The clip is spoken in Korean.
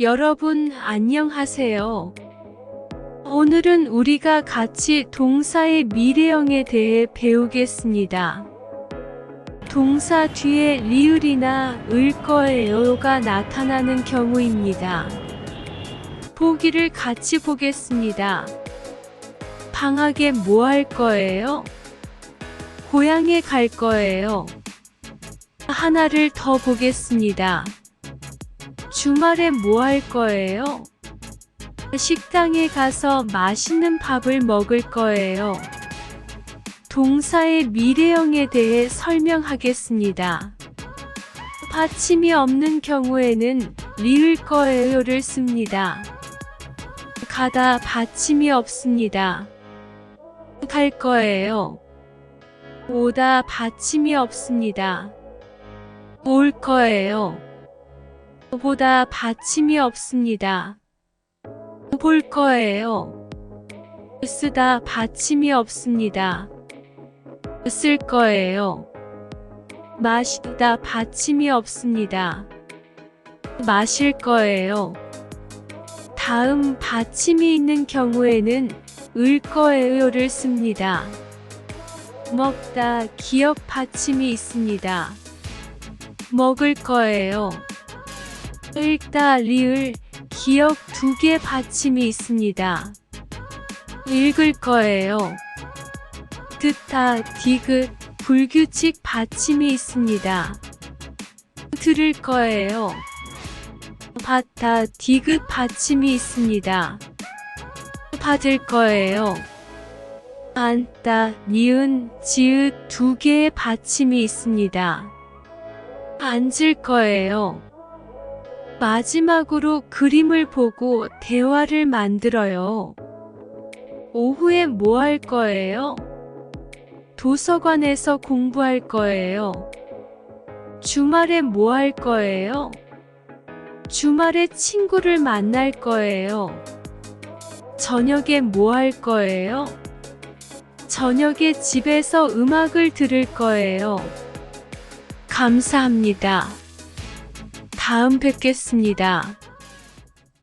여러분 안녕하세요. 오늘은 우리가 같이 동사의 미래형에 대해 배우겠습니다. 동사 뒤에 리을이나 을 거예요가 나타나는 경우입니다. 보기를 같이 보겠습니다. 방학에 뭐 할 거예요? 고향에 갈 거예요. 하나를 더 보겠습니다. 주말에 뭐 할 거예요? 식당에 가서 맛있는 밥을 먹을 거예요. 동사의 미래형에 대해 설명하겠습니다. 받침이 없는 경우에는 리을 거예요를 씁니다. 가다 받침이 없습니다. 갈 거예요. 오다 받침이 없습니다. 올 거예요. 보다 받침이 없습니다. 볼 거예요. 쓰다 받침이 없습니다. 쓸 거예요. 마시다 받침이 없습니다. 마실 거예요. 다음 받침이 있는 경우에는 을 거예요를 씁니다. 먹다 기억 받침이 있습니다. 먹을 거예요. 읽다 리을 기억 두 개 받침이 있습니다. 읽을 거예요. 듣다 디귿 불규칙 받침이 있습니다. 들을 거예요. 받다 디귿 받침이 있습니다. 받을 거예요. 앉다 니은 지읒 두 개의 받침이 있습니다. 앉을 거예요. 마지막으로 그림을 보고 대화를 만들어요. 오후에 뭐 할 거예요? 도서관에서 공부할 거예요. 주말에 뭐 할 거예요? 주말에 친구를 만날 거예요. 저녁에 뭐 할 거예요? 저녁에 집에서 음악을 들을 거예요. 감사합니다. 다음 뵙겠습니다.